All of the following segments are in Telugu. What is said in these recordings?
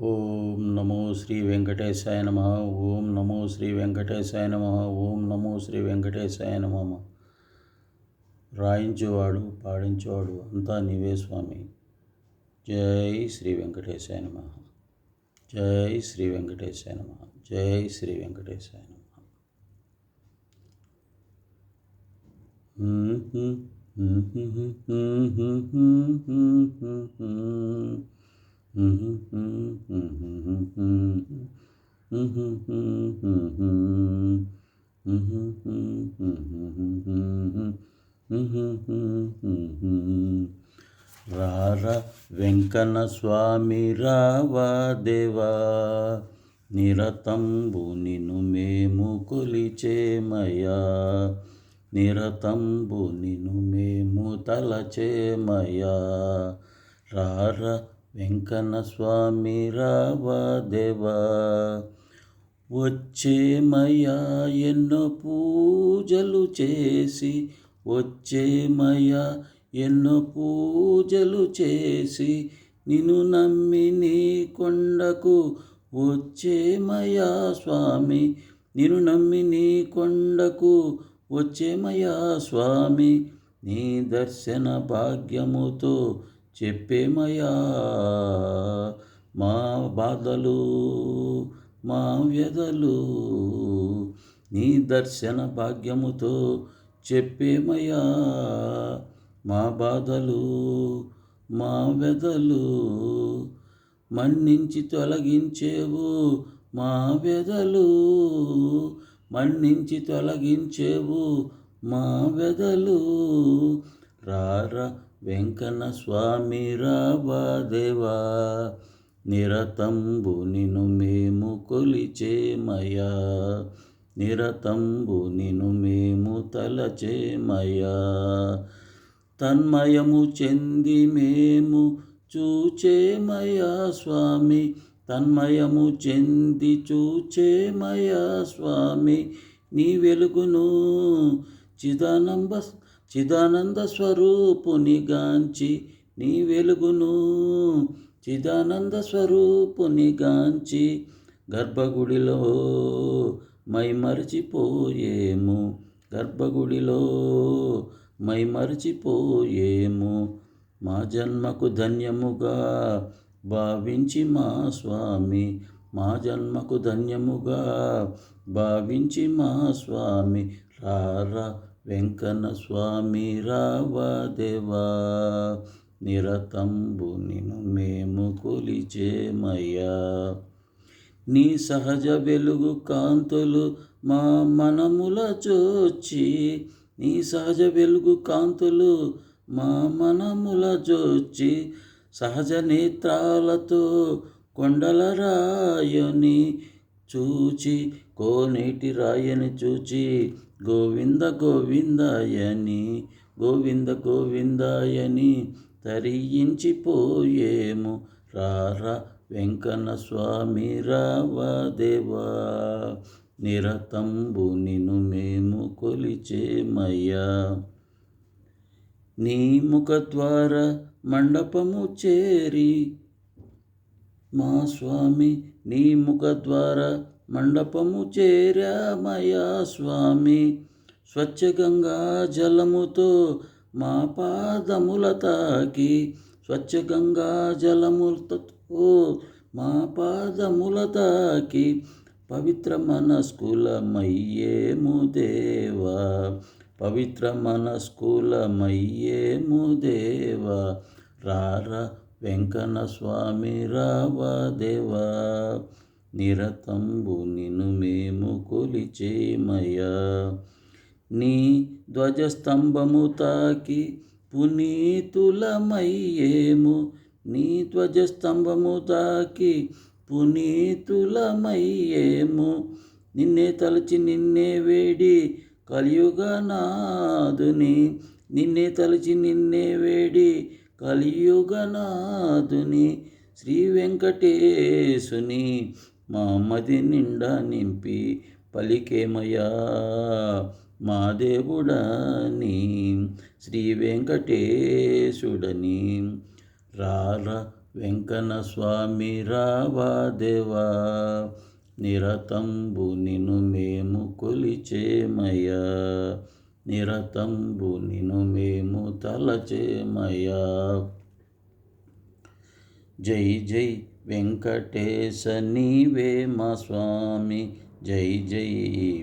ఓం నమో శ్రీ వెంకటేశాయ నమ. ఓం నమో శ్రీ వెంకటేశాయ నమ. ఓం నమో శ్రీ వెంకటేశాయ నమ. రాయించేవాడు పాడించేవాడు అంతా నీవే స్వామి. జై శ్రీ వెంకటేశాయ నమ. జై శ్రీ వెంకటేశాయ నమ. జై శ్రీ వెంకటేశాయ నమ. రార వెంకన్న స్వామి రావా దేవా నిరతంబు నిను మేము కొలిచేమయా నిరతంబు నిను మేము తలచేమయా రార వెంకన్న స్వామి రావా దేవా వచ్చేమయ్యా ఎన్నో పూజలు చేసి వచ్చేమయ్యా ఎన్నో పూజలు చేసి నిన్ను నమ్మి నీ కొండకు వచ్చేమయ్యా స్వామి నిన్ను నమ్మి నీ కొండకు వచ్చేమయ్యా స్వామి నీ దర్శన భాగ్యముతో చెప్పేమయ్యా? మా బాధలు మా వ్యధలు నీ దర్శన భాగ్యముతో చెప్పేమయ్యా? మా బాధలు మా వ్యధలు మన్నించి తొలగించేవు మా వ్యధలు మన్నించి తొలగించేవు మా వెదలు రార వెంకన్న స్వామి రావా దేవా నిరతంబు నిను మేము కొలిచేమయా నిరతంబు నిను మేము తలచేమయా తన్మయము చెంది మేము చూచేమయా స్వామి తన్మయము చెంది చూచేమయా స్వామి నీ వెలుగును చిదానంబ చిదానంద స్వరూపునిగాంచి నీ వెలుగును. చిదానంద స్వరూపునిగాంచి గర్భగుడిలో మై మరచిపోయేము. గర్భగుడిలో మై మరచిపోయేము. మా జన్మకు ధన్యముగా భావించి మా స్వామి. మా జన్మకు ధన్యముగా భావించి మా స్వామి. రారా వెంకన్న స్వామి రావదేవా నిరతంబు నిను మేము కొలిచేమయ్యా. నీ సహజ వెలుగు కాంతులు మా మనముల చోచి నీ సహజ వెలుగు కాంతులు మా మనముల జోచి సహజ నేత్రాలతో కొండల రాయని చూచి కోనేటి రాయని చూచి గోవింద గోవిందాయని గోవింద గోవిందాయని తరించిపోయేము రారా వెంకన్న స్వామి రావా దేవా నిరతంబు మేము కొలిచేమయ్యా. నీ ముఖద్వార మండపము చేరి మా స్వామి నీ ముఖద్వార మండపము చేరామయా స్వామి. స్వచ్ఛగంగా జలముతో మా పాదముల తాకి స్వచ్ఛగంగా జలములతో మా పాదముల తాకి పవిత్ర మనస్కులమయ్యేము దేవా. పవిత్ర మనస్కులమయ్యేము దేవా. రారా వెంకన్న స్వామి రావా దేవా నిరతంబు నిను మేము కొలిచేమయ్యా. నీ ధ్వజస్తంభము తాకి పునీతులమయ్యేము నీ ధ్వజస్తంభము తాకి పునీతులమయ్యేము. నిన్నే తలచి నిన్నే వేడి కలియుగనాదుని నిన్నే తలచి నిన్నే వేడి కలియుగనాథుని శ్రీ వెంకటేశుని మా మది నిండా నింపి పలికేమయా మా దేవుడని శ్రీ వెంకటేశుడని రార వెంకన్న స్వామి రావా దేవా? నిరతంబు నిను మేము కొలిచేమయ్యా? నిరతంబు నిను మేము తలచేమయా జై జై వెంకటేశ నీవే మా స్వామి. జై జై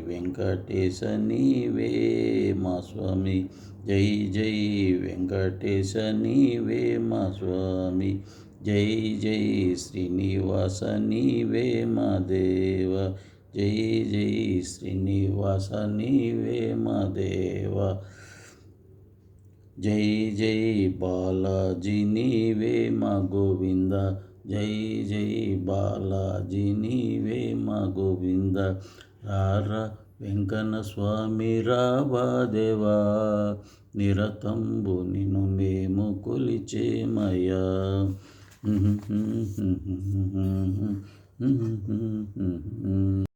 వెంకటేశ నీవే మా స్వామి. జై జై వెంకటేశ నీవే మా స్వామి. జై జై శ్రీనివాస నీవే మా దేవ. జై జై శ్రీనివాస నీవే మా జై జై బాలాజీ నీవే మా గోవింద. జై జై బాలాజీ నీవే మా గోవింద. రారా వెంకన్న స్వామి రావా దేవా. నిరతంబు నిన్ను మేము కొలిచేమయ్యా.